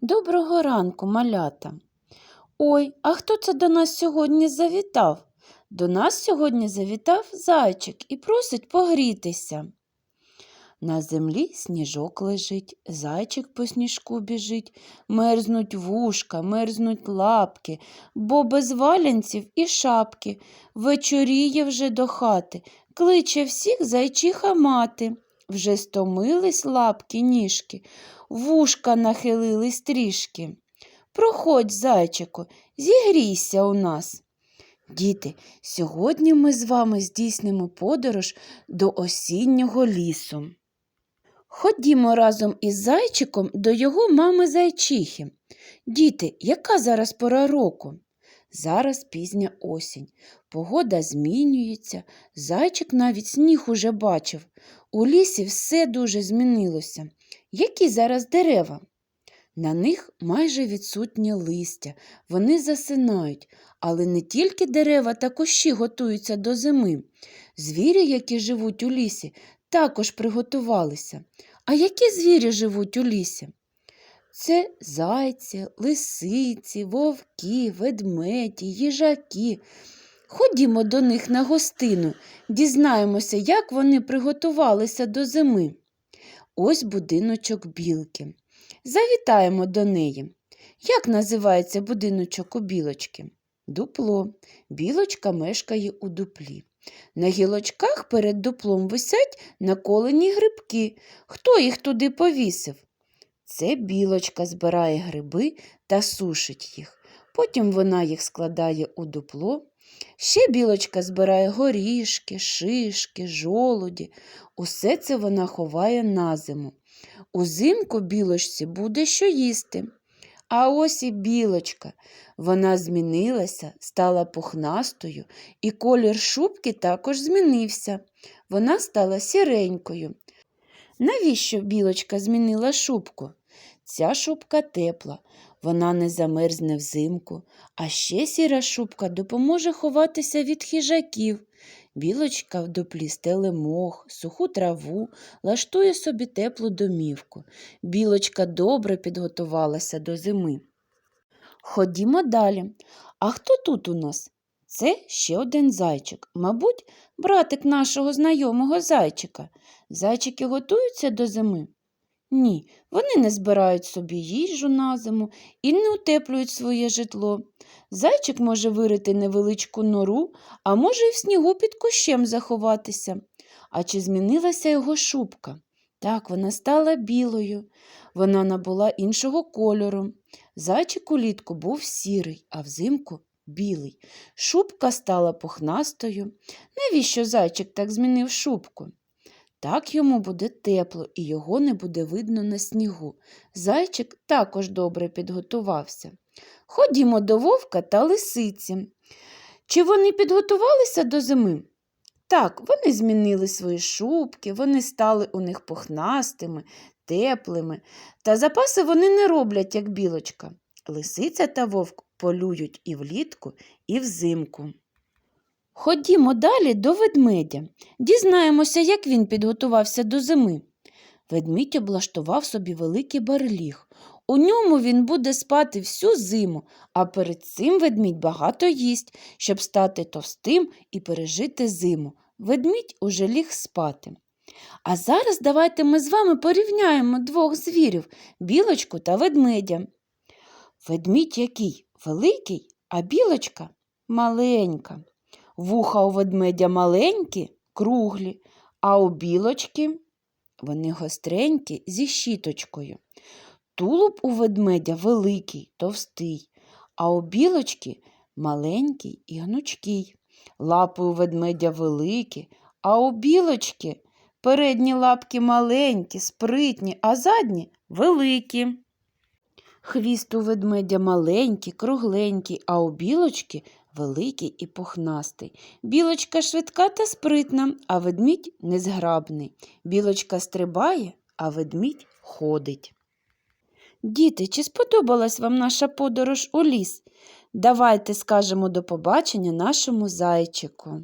Доброго ранку, малята. Ой, а хто це до нас сьогодні завітав? До нас сьогодні завітав зайчик і просить погрітися. На землі сніжок лежить, зайчик по сніжку біжить, мерзнуть вушка, мерзнуть лапки, бо без валянців і шапки. Вечоріє вже до хати, кличе всіх зайчиха мати. Вже стомились лапки, ніжки, вушка нахилились трішки. Проходь, зайчику, зігрійся у нас. Діти, сьогодні ми з вами здійснимо подорож до осіннього лісу. Ходімо разом із зайчиком до його мами зайчихи. Діти, яка зараз пора року? Зараз пізня осінь. Погода змінюється, зайчик навіть сніг уже бачив. У лісі все дуже змінилося. Які зараз дерева? На них майже відсутнє листя, вони засинають, але не тільки дерева та кущі готуються до зими. Звірі, які живуть у лісі, також приготувалися. А які звірі живуть у лісі? Це зайці, лисиці, вовки, ведмеді, їжаки. Ходімо до них на гостину, дізнаємося, як вони приготувалися до зими. Ось будиночок білки. Завітаємо до неї. Як називається будиночок у білочки? Дупло. Білочка мешкає у дуплі. На гілочках перед дуплом висять наколені грибки. Хто їх туди повісив? Це білочка збирає гриби та сушить їх. Потім вона їх складає у дупло. Ще білочка збирає горішки, шишки, жолуді. Усе це вона ховає на зиму. Узимку білочці буде що їсти. А ось і білочка. Вона змінилася, стала пухнастою, і колір шубки також змінився. Вона стала сіренькою. Навіщо білочка змінила шубку? Ця шубка тепла, вона не замерзне взимку, а ще сіра шубка допоможе ховатися від хижаків. Білочка дуплі мох, суху траву, лаштує собі теплу домівку. Білочка добре підготувалася до зими. Ходімо далі. А хто тут у нас? Це ще один зайчик, мабуть, братик нашого знайомого зайчика. Зайчики готуються до зими? Ні, вони не збирають собі їжу на зиму і не утеплюють своє житло. Зайчик може вирити невеличку нору, а може й в снігу під кущем заховатися. А чи змінилася його шубка? Так, вона стала білою, вона набула іншого кольору. Зайчик улітку був сірий, а взимку білий. Шубка стала пухнастою. Навіщо зайчик так змінив шубку? Так йому буде тепло і його не буде видно на снігу. Зайчик також добре підготувався. Ходімо до вовка та лисиці. Чи вони підготувалися до зими? Так, вони змінили свої шубки, вони стали у них пухнастими, теплими, та запаси вони не роблять, як білочка. Лисиця та вовк полюють і влітку, і взимку. Ходімо далі до ведмедя. Дізнаємося, як він підготувався до зими. Ведмідь облаштував собі великий барліг. У ньому він буде спати всю зиму, а перед цим ведмідь багато їсть, щоб стати товстим і пережити зиму. Ведмідь уже ліг спати. А зараз давайте ми з вами порівняємо двох звірів білочку та ведмедя. Ведмідь який великий, а білочка маленька. Вуха у ведмедя маленькі, круглі, а у білочки вони гостренькі зі щіточкою. Тулуб у ведмедя великий, товстий, а у білочки маленький і гнучкий. Лапи у ведмедя великі, а у білочки передні лапки маленькі, спритні, а задні великі. Хвіст у ведмедя маленький, кругленький, а у білочки великий і пухнастий. Білочка швидка та спритна, а ведмідь незграбний. Білочка стрибає, а ведмідь ходить. Діти, чи сподобалась вам наша подорож у ліс? Давайте скажемо до побачення нашому зайчику.